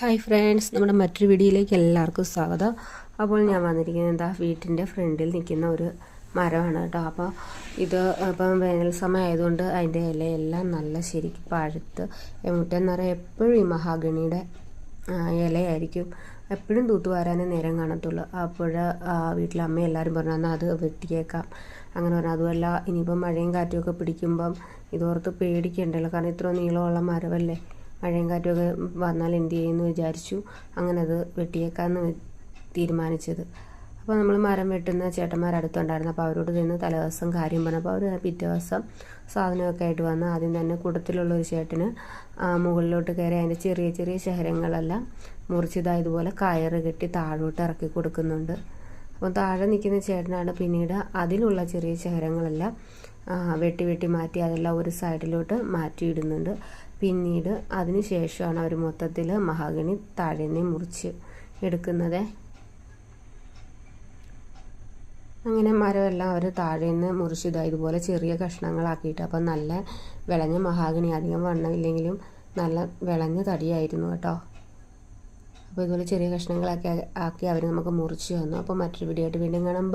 Hi friends നമ്മുടെ മറ്റൊരു വീഡിയോയിലേക്ക് എല്ലാവർക്കും സ്വാഗതം. അപ്പോൾ ഞാൻ വന്നിരിക്കുന്നത് എന്താ വീട്ടിന്റെ ഫ്രണ്ടിൽ നിൽക്കുന്ന ഒരു മരമാണ് കേട്ടോ. അപ്പോൾ ഇത് ഇപ്പം വേനൽ സമയം ആയതുകൊണ്ട് അതിന്റെ ഇലയെല്ലാം നല്ല ശരിക്കും പഴുത്ത് എമുട്ടെന്ന് പറയാം എപ്പോഴും ഈ മഹാഗണിയുടെ ഇലയായിരിക്കും എപ്പോഴും തൂത്തു വരാനേ നേരം കാണത്തുള്ളൂ. അപ്പോൾ വീട്ടിലെ അമ്മ എല്ലാവരും പറഞ്ഞു എന്നാൽ അത് വെട്ടിയേക്കാം. അങ്ങനെ പറഞ്ഞു. അതുമല്ല ഇനിയിപ്പം മഴയും കാറ്റുമൊക്കെ പിടിക്കുമ്പം ഇതോർത്ത് പേടിക്കണ്ടല്ലോ. കാരണം ഇത്ര നീളമുള്ള മരമല്ലേ? മഴയും കാറ്റുമൊക്കെ വന്നാൽ എന്ത് ചെയ്യുമെന്ന് വിചാരിച്ചു. അങ്ങനെ അത് വെട്ടിയേക്കാന്ന് തീരുമാനിച്ചത്. അപ്പോൾ നമ്മൾ മരം വെട്ടുന്ന ചേട്ടന്മാർ അടുത്തുണ്ടായിരുന്നു. അപ്പോൾ അവരോട് നിന്ന് തലേദിവസം കാര്യം പറഞ്ഞപ്പോൾ അവർ പിറ്റേ ദിവസം സാധനമൊക്കെ ആയിട്ട് വന്ന് ആദ്യം തന്നെ കൂട്ടത്തിലുള്ള ഒരു ചേട്ടന് മുകളിലോട്ട് കയറി അതിന്റെ ചെറിയ ചെറിയ ശഹരങ്ങളെല്ലാം മുറിച്ചതായതുപോലെ കയറ് കെട്ടി താഴോട്ട് ഇറക്കി കൊടുക്കുന്നുണ്ട്. അപ്പോൾ താഴെ നിൽക്കുന്ന ചേട്ടനാണ് പിന്നീട് അതിലുള്ള ചെറിയ ശഹരങ്ങളെല്ലാം വെട്ടി വെട്ടി മാറ്റി അതെല്ലാം ഒരു സൈഡിലോട്ട് മാറ്റിയിടുന്നുണ്ട്. പിന്നീട് അതിന് ശേഷമാണ് അവർ മൊത്തത്തിൽ മഹാഗണി താഴെന്നെ മുറിച്ച് എടുക്കുന്നത്. അങ്ങനെ മരമെല്ലാം അവർ താഴെ നിന്ന് ഇതുപോലെ ചെറിയ കഷ്ണങ്ങളാക്കിയിട്ട് അപ്പം നല്ല വിളഞ്ഞ മഹാഗണി അധികം വണ്ണമില്ലെങ്കിലും നല്ല വിളഞ്ഞ തടിയായിരുന്നു കേട്ടോ. അപ്പോൾ ഇതുപോലെ ചെറിയ കഷ്ണങ്ങളൊക്കെ ആക്കി അവർ നമുക്ക് മുറിച്ച് തന്നു. അപ്പോൾ മറ്റൊരു വീഡിയോ ആയിട്ട് വീണ്ടും കാണാം.